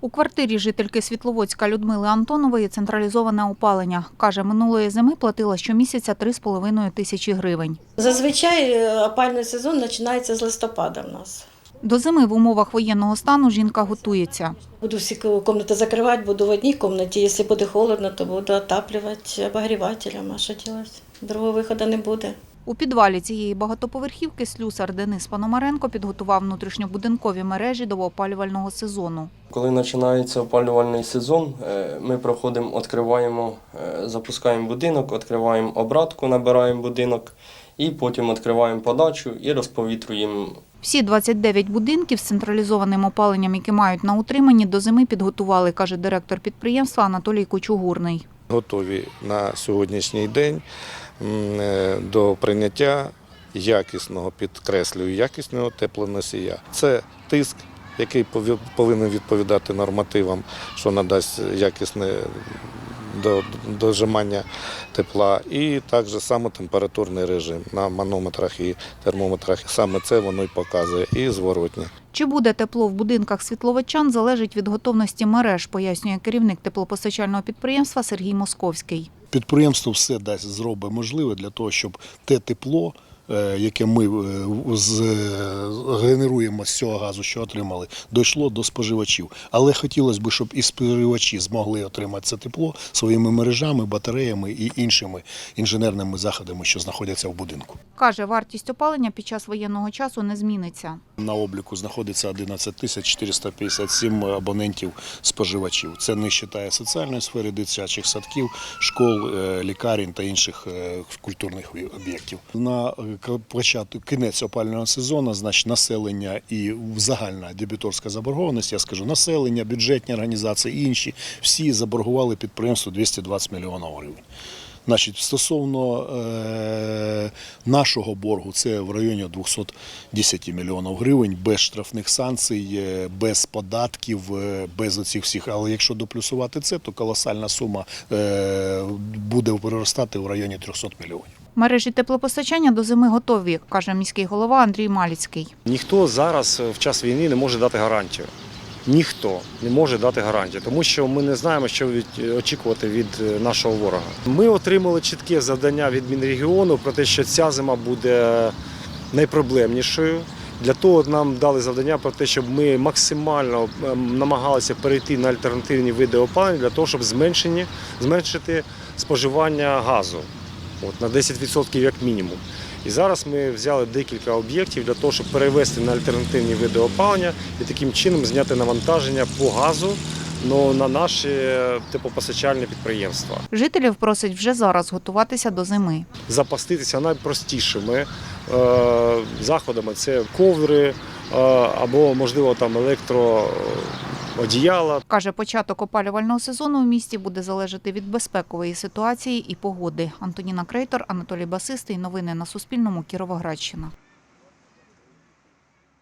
У квартирі жительки Світловодська Людмили Антонової централізоване опалення. Каже, минулої зими платила щомісяця 3,5 тисячі гривень. Зазвичай е, опальний сезон починається з листопада в нас. До зими в умовах воєнного стану жінка готується. Буду всі кімнати закривати, буду в одній кімнаті. Якщо буде холодно, то буду отаплювати обогрівателем. А що робити? Другого виходу не буде. У підвалі цієї багатоповерхівки слюсар Денис Пономаренко підготував внутрішньобудинкові мережі до опалювального сезону. Коли починається опалювальний сезон, е, ми проходимо, відкриваємо, е, запускаємо будинок, відкриваємо обратку, набираємо будинок і потім відкриваємо подачу і розповітрюємо. Всі 29 будинків з централізованим опаленням, які мають на утриманні, до зими підготували, каже директор підприємства Анатолій Кочугурний. готові на сьогоднішній день до прийняття якісного, підкреслюю, якісного теплоносія. Це тиск, який повинен відповідати нормативам, що надасть якісне до- дожимання тепла, і також саме температурний режим на манометрах і термометрах. Саме це воно й показує, і зворотні. Чи буде тепло в будинках світловичан, залежить від готовності мереж, пояснює керівник теплопостачального підприємства Сергій Московський. Підприємство все дасть зробить можливе для того, щоб те тепло, яке ми е, з- е, генеруємо з цього газу, що отримали, дійшло до споживачів. Але хотілося б, щоб і споживачі змогли отримати це тепло своїми мережами, батареями і іншими інженерними заходами, що знаходяться в будинку. Каже, вартість опалення під час воєнного часу не зміниться. На обліку знаходиться 11 тисяч 457 абонентів споживачів. Це не вважає соціальної сфери, дитячих садків, школ, е, лікарень та інших е, культурних об'єктів. На е, початок кінець опального сезону, значить, населення і загальна дебіторська заборгованість, я скажу, населення, бюджетні організації інші всі заборгували підприємству 220 мільйонів гривень. Значить, стосовно е, нашого боргу, це в районі 210 мільйонів гривень, без штрафних санкцій, е, без податків, е, без оцих всіх. Але якщо доплюсувати це, то колосальна сума е, буде переростати в районі 300 мільйонів. Мережі теплопостачання до зими готові, каже міський голова Андрій Маліцький. Ніхто зараз в час війни не може дати гарантію. Ніхто не може дати гарантію, тому що ми не знаємо, що від, очікувати від е, нашого ворога. Ми отримали чітке завдання від Мінрегіону про те, що ця зима буде найпроблемнішою. Для того нам дали завдання про те, щоб ми максимально е, намагалися перейти на альтернативні види опалення для того, щоб зменшити споживання газу от, на 10% як мінімум. І зараз ми взяли декілька об'єктів для того, щоб перевести на альтернативні види опалення і таким чином зняти навантаження по газу ну, на наші теплопостачальні підприємства. Жителів просить вже зараз готуватися до зими. Запаститися найпростішими е, заходами це ковдри е, або, можливо, там електроодіяла. Каже, початок опалювального сезону в місті буде залежати від безпекової ситуації і погоди. Антоніна Крейтор, Анатолій Басистий. Новини на Суспільному. Кіровоградщина.